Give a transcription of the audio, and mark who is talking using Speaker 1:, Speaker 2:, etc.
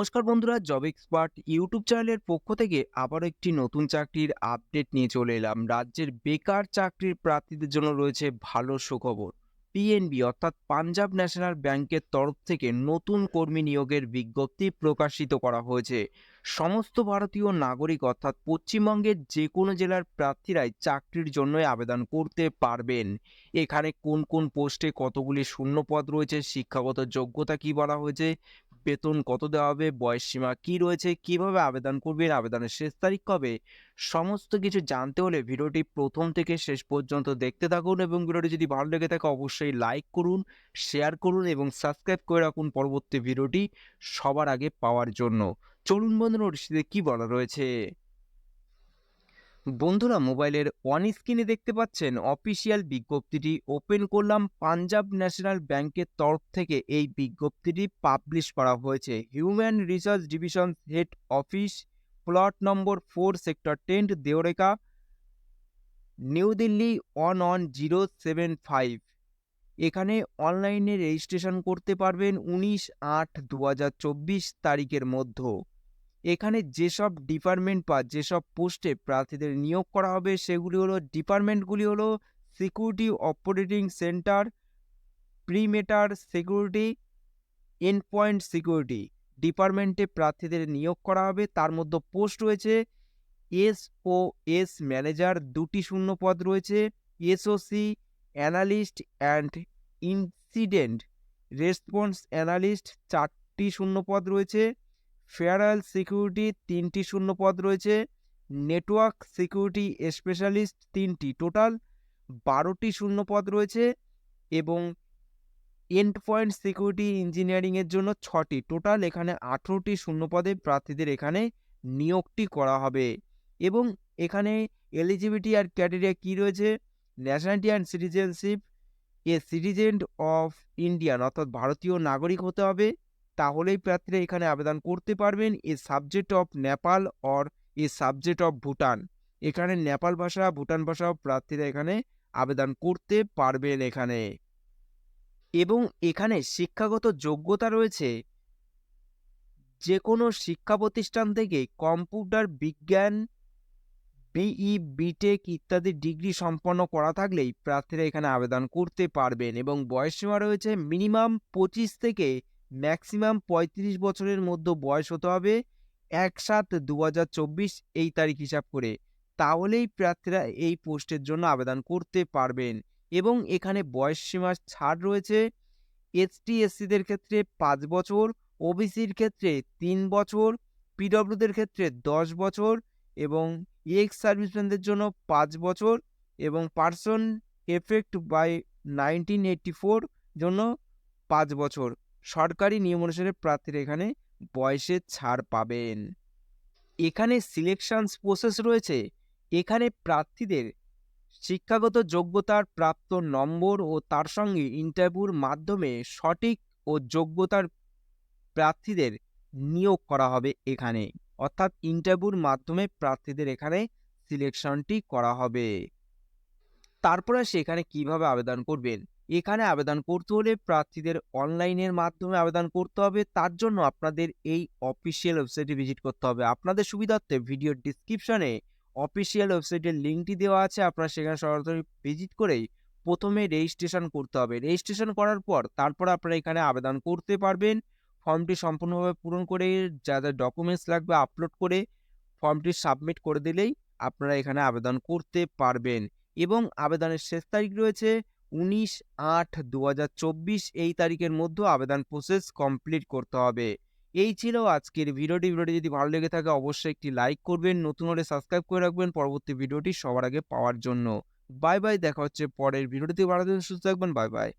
Speaker 1: নমস্কার বন্ধুরা job expert YouTube চ্যানেলের পক্ষ থেকে আবারও একটি নতুন চাকরির আপডেট নিয়ে চলে এলাম। রাজ্যের বেকার চাকরির প্রার্থীদের জন্য রয়েছে ভালো সুখবর। পিএনবি অর্থাৎ পাঞ্জাব ন্যাশনাল ব্যাংকের তরফ থেকে নতুন কর্মী নিয়োগের বিজ্ঞপ্তি প্রকাশিত করা হয়েছে। সমস্ত ভারতীয় নাগরিক অর্থাৎ পশ্চিমবঙ্গের যে কোনো জেলার প্রার্থীরাই চাকরির জন্যই আবেদন করতে পারবেন। এখানে কোন কোন পোস্টে কতগুলি শূন্যপদ রয়েছে, শিক্ষাগত যোগ্যতা কি বলা হয়েছে বেতন কত দেওয়া হবে, বয়স সীমা কী রয়েছে, কীভাবে আবেদন করবেন আবেদনের শেষ তারিখ কবে, সমস্ত কিছু জানতে হলে ভিডিওটি প্রথম থেকে শেষ পর্যন্ত দেখতে থাকুন এবং ভিডিওটি যদি ভালো লেগে থাকে অবশ্যই লাইক করুন, শেয়ার করুন এবং সাবস্ক্রাইব করে রাখুন পরবর্তী ভিডিওটি সবার আগে পাওয়ার জন্য। চলুন বন্ধুরা নোটিশে কি বলা রয়েছে? বন্ধুরা মোবাইলের অন স্ক্রিনে দেখতে পাচ্ছেন অফিসিয়াল বিজ্ঞপ্তিটি ওপেন করলাম পাঞ্জাব ন্যাশনাল ব্যাংকের তরফ থেকে। এই বিজ্ঞপ্তিটি পাবলিশ করা হয়েছে। Human research division head office plot number four sector ten দেওরেকা new Delhi one one zero seven five এখানে অনলাইনে রেজিস্ট্রেশন করতে পারবেন উনিশ আট দু তারিখের মধ্যে। এখানে যেসব ডিপার্টমেন্ট বা যেসব পোস্টে প্রার্থীদের নিয়োগ করা হবে, সেগুলি হলো ডিপার্টমেন্টগুলি হলো security operating centre perimeter security endpoint security ডিপার্টমেন্টে প্রার্থীদের নিয়োগ করা হবে। তার মধ্যে পোস্ট রয়েছে এস ও এস ম্যানেজার দুটি শূন্য পদ রয়েছে SOC analyst and incident response analyst চারটি শূন্য পদ রয়েছে। ফেয়ারাল সিকিউরিটি তিনটি শূন্য পদ রয়েছে, নেটওয়ার্ক সিকিউরিটি স্পেশালিস্ট তিনটি। টোটাল বারোটি শূন্য পদ রয়েছে এবং এন্ড পয়েন্ট সিকিউরিটি ইঞ্জিনিয়ারিংয়ের জন্য ছটি। টোটাল এখানে আঠেরোটি শূন্য পদে প্রার্থীদের এখানে নিয়োগটি করা হবে। এবং এখানে এলিজিবিলিটি আর ক্যাটেরিয়া কী রয়েছে? Nationality and citizenship, a citizen of Indian, অর্থাৎ ভারতীয় নাগরিক হতে হবে। তাহলেই প্রার্থীরা এখানে আবেদন করতে পারবেন। A subject of Nepal or a subject of Bhutan এখানে নেপাল ভাষা ভুটান ভাষাও প্রার্থীরা এখানে আবেদন করতে পারবেন এখানে। এবং এখানে শিক্ষাগত যোগ্যতা রয়েছে। যে কোনো শিক্ষা প্রতিষ্ঠান থেকে কম্পিউটার বিজ্ঞান, বিই, বিটেক ইত্যাদি ডিগ্রি সম্পন্ন করা থাকলেই প্রার্থীরা এখানে আবেদন করতে পারবেন। এবং বয়সসীমা রয়েছে মিনিমাম পঁচিশ থেকে ম্যাক্সিমাম পঁয়ত্রিশ বছরের মধ্যে বয়স হতে হবে এক সাত দু এই তারিখ হিসাব করে। তাহলেই প্রার্থীরা এই পোস্টের জন্য আবেদন করতে পারবেন এবং এখানে বয়স সীমা ছাড় রয়েছে। এসটি এসসিদের ক্ষেত্রে পাঁচ বছর, ওবিসির ক্ষেত্রে তিন বছর পিডব্লিউদের ক্ষেত্রে দশ বছর এবং এক্স সার্ভিসম্যানদের জন্য পাঁচ বছর এবং person affected by nineteen four জন্য পাঁচ বছর। সরকারি নিয়ম অনুসারে প্রার্থীরা এখানে বয়সে ছাড় পাবেন। এখানে সিলেকশনস প্রসেস রয়েছে। এখানে প্রার্থীদের শিক্ষাগত যোগ্যতার প্রাপ্ত নম্বর ও তার সঙ্গে ইন্টারভিউর মাধ্যমে সঠিক ও যোগ্যতার প্রার্থীদের নিয়োগ করা হবে এখানে। অর্থাৎ ইন্টারভিউর মাধ্যমে প্রার্থীদের এখানে সিলেকশনটি করা হবে। তারপরে সেখানে কীভাবে আবেদন করবেন? এখানে আবেদন করতে হলে প্রার্থীদের অনলাইনের মাধ্যমে আবেদন করতে হবে। তার জন্য আপনাদের এই অফিসিয়াল ওয়েবসাইটে ভিজিট করতে হবে। আপনাদের সুবিধার্থে ভিডিওর ডিসক্রিপশনে অফিসিয়াল ওয়েবসাইটের লিঙ্কটি দেওয়া আছে। আপনারা সেখানে সরাসরি ভিজিট করেই প্রথমে রেজিস্ট্রেশন করতে হবে। রেজিস্ট্রেশন করার পর তারপর আপনারা এখানে আবেদন করতে পারবেন। ফর্মটি সম্পূর্ণভাবে পূরণ করে যা যা ডকুমেন্টস লাগবে আপলোড করে ফর্মটি সাবমিট করে দিলেই আপনারা এখানে আবেদন করতে পারবেন। এবং আবেদনের শেষ তারিখ রয়েছে উনিশ আট দু এই তারিখের মধ্যে আবেদন প্রসেস কমপ্লিট করতে হবে। এই ছিল আজকের ভিডিওটি। ভিডিওটি যদি ভালো লেগে থাকে অবশ্যই একটি লাইক করবেন, নতুন হলে সাবস্ক্রাইব করে রাখবেন পরবর্তী ভিডিওটি সবার আগে পাওয়ার জন্য। বাই বাই দেখা হচ্ছে পরের ভিডিওটিতে ভালো সুস্থ থাকবেন বাই বাই